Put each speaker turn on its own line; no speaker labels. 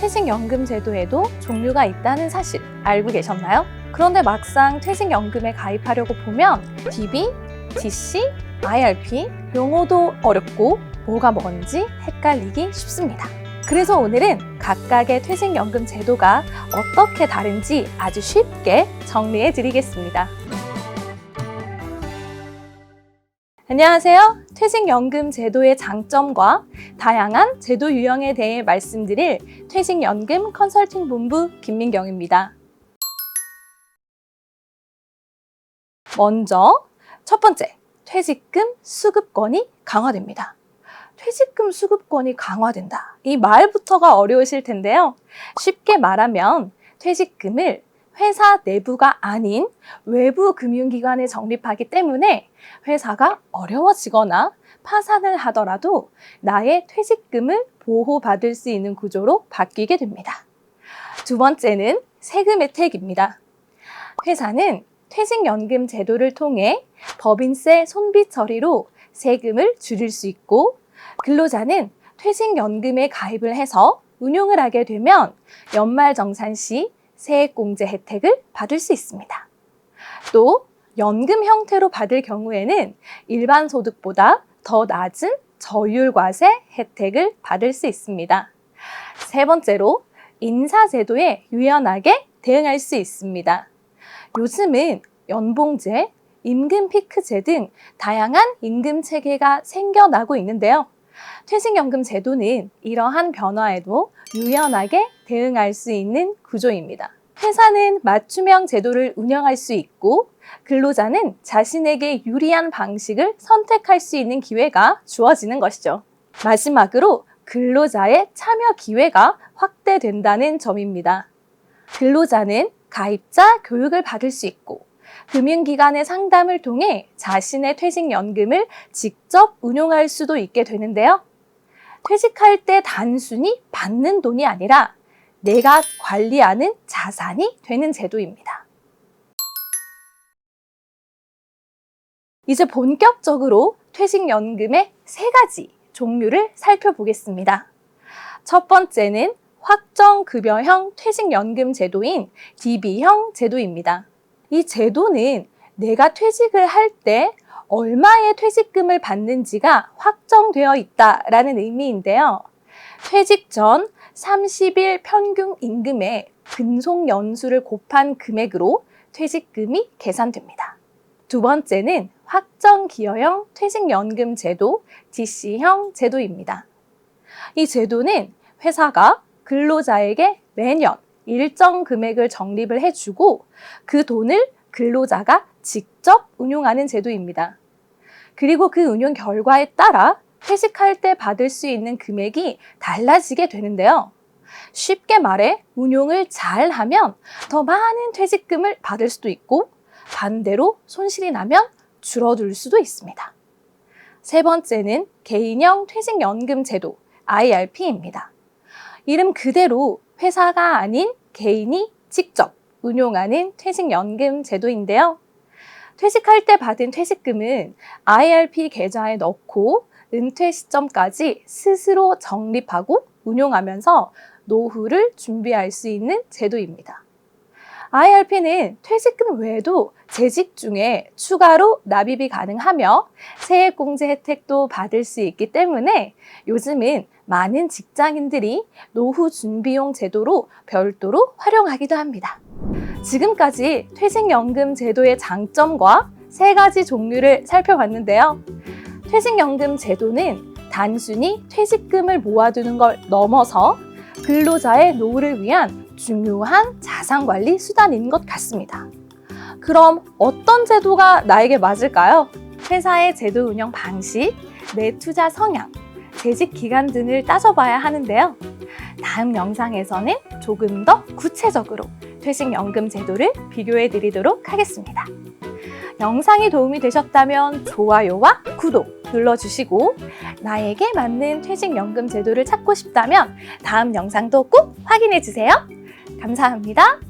퇴직연금 제도에도 종류가 있다는 사실 알고 계셨나요? 그런데 막상 퇴직연금에 가입하려고 보면 DB, DC, IRP 용어도 어렵고 뭐가 뭔지 헷갈리기 쉽습니다. 그래서 오늘은 각각의 퇴직연금 제도가 어떻게 다른지 아주 쉽게 정리해 드리겠습니다. 안녕하세요. 퇴직연금 제도의 장점과 다양한 제도 유형에 대해 말씀드릴 퇴직연금 컨설팅 본부 김민경입니다. 먼저 첫 번째, 퇴직금 수급권이 강화됩니다. 퇴직금 수급권이 강화된다. 이 말부터가 어려우실 텐데요. 쉽게 말하면 퇴직금을 회사 내부가 아닌 외부 금융기관에 적립하기 때문에 회사가 어려워지거나 파산을 하더라도 나의 퇴직금을 보호받을 수 있는 구조로 바뀌게 됩니다. 두 번째는 세금 혜택입니다. 회사는 퇴직연금 제도를 통해 법인세 손비 처리로 세금을 줄일 수 있고 근로자는 퇴직연금에 가입을 해서 운용을 하게 되면 연말정산 시 세액공제 혜택을 받을 수 있습니다. 또 연금 형태로 받을 경우에는 일반 소득보다 더 낮은 저율과세 혜택을 받을 수 있습니다. 세 번째로 인사제도에 유연하게 대응할 수 있습니다. 요즘은 연봉제, 임금 피크제 등 다양한 임금 체계가 생겨나고 있는데요. 퇴직연금 제도는 이러한 변화에도 유연하게 대응할 수 있는 구조입니다. 회사는 맞춤형 제도를 운영할 수 있고 근로자는 자신에게 유리한 방식을 선택할 수 있는 기회가 주어지는 것이죠. 마지막으로 근로자의 참여 기회가 확대된다는 점입니다. 근로자는 가입자 교육을 받을 수 있고 금융기관의 상담을 통해 자신의 퇴직연금을 직접 운용할 수도 있게 되는데요. 퇴직할 때 단순히 받는 돈이 아니라 내가 관리하는 자산이 되는 제도입니다. 이제 본격적으로 퇴직연금의 세 가지 종류를 살펴보겠습니다. 첫 번째는 확정급여형 퇴직연금 제도인 DB형 제도입니다. 이 제도는 내가 퇴직을 할 때 얼마의 퇴직금을 받는지가 확정되어 있다라는 의미인데요. 퇴직 전 30일 평균 임금의 근속 연수를 곱한 금액으로 퇴직금이 계산됩니다. 두 번째는 확정 기여형 퇴직연금 제도, DC형 제도입니다. 이 제도는 회사가 근로자에게 매년 일정 금액을 적립을 해주고 그 돈을 근로자가 직접 운용하는 제도입니다. 그리고 그 운용 결과에 따라 퇴직할 때 받을 수 있는 금액이 달라지게 되는데요. 쉽게 말해 운용을 잘 하면 더 많은 퇴직금을 받을 수도 있고 반대로 손실이 나면 줄어들 수도 있습니다. 세 번째는 개인형 퇴직연금 제도 IRP입니다. 이름 그대로 회사가 아닌 개인이 직접 운용하는 퇴직연금 제도인데요. 퇴직할 때 받은 퇴직금은 IRP 계좌에 넣고 은퇴 시점까지 스스로 적립하고 운용하면서 노후를 준비할 수 있는 제도입니다. IRP는 퇴직금 외에도 재직 중에 추가로 납입이 가능하며 세액공제 혜택도 받을 수 있기 때문에 요즘은 많은 직장인들이 노후 준비용 제도로 별도로 활용하기도 합니다. 지금까지 퇴직연금 제도의 장점과 세 가지 종류를 살펴봤는데요. 퇴직연금 제도는 단순히 퇴직금을 모아두는 걸 넘어서 근로자의 노후를 위한 중요한 자산 관리 수단인 것 같습니다. 그럼 어떤 제도가 나에게 맞을까요? 회사의 제도 운영 방식, 내 투자 성향, 재직 기간 등을 따져봐야 하는데요. 다음 영상에서는 조금 더 구체적으로 퇴직연금 제도를 비교해 드리도록 하겠습니다. 영상이 도움이 되셨다면 좋아요와 구독 눌러주시고 나에게 맞는 퇴직연금 제도를 찾고 싶다면 다음 영상도 꼭 확인해 주세요. 감사합니다.